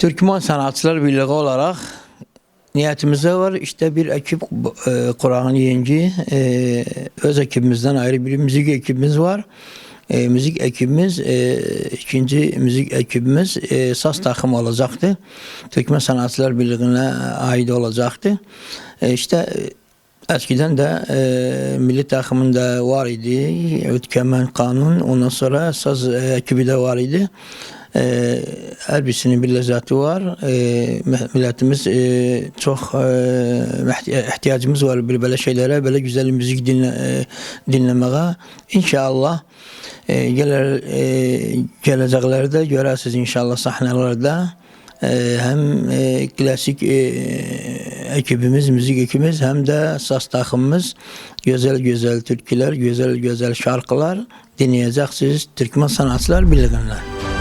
Türkmen Sanatçılar Birliği olarak niyetimizde var. İşte bir ekip e, Kur'an Yengi e, öz ekibimizden ayrı bir müzik ekibimiz var. E, müzik ekibimiz e, ikinci müzik ekibimiz e, saz takımı olacaktı. Türkmen Sanatçılar Birliği'ne ait olacaktı. E, işte eskiden de e, milli takımında var idi. Ötkemen Kanun. Ondan sonra saz e, ekibi de var idi. E, her bir lezzeti var. E, milletimiz e, çok e, ihtiyacımız var böyle şeylere, böyle güzel müzik dinle, e, dinlemeye. İnşallah e, gelir, e, geleceklerde görərsiniz inşallah sahnelerde e, hem e, klasik e, ekibimiz, müzik ekibimiz hem de saz takımımız güzel güzel türküler, güzel güzel şarkılar dinleyeceksiniz Türkmen Sanatçılar Birliği'nden.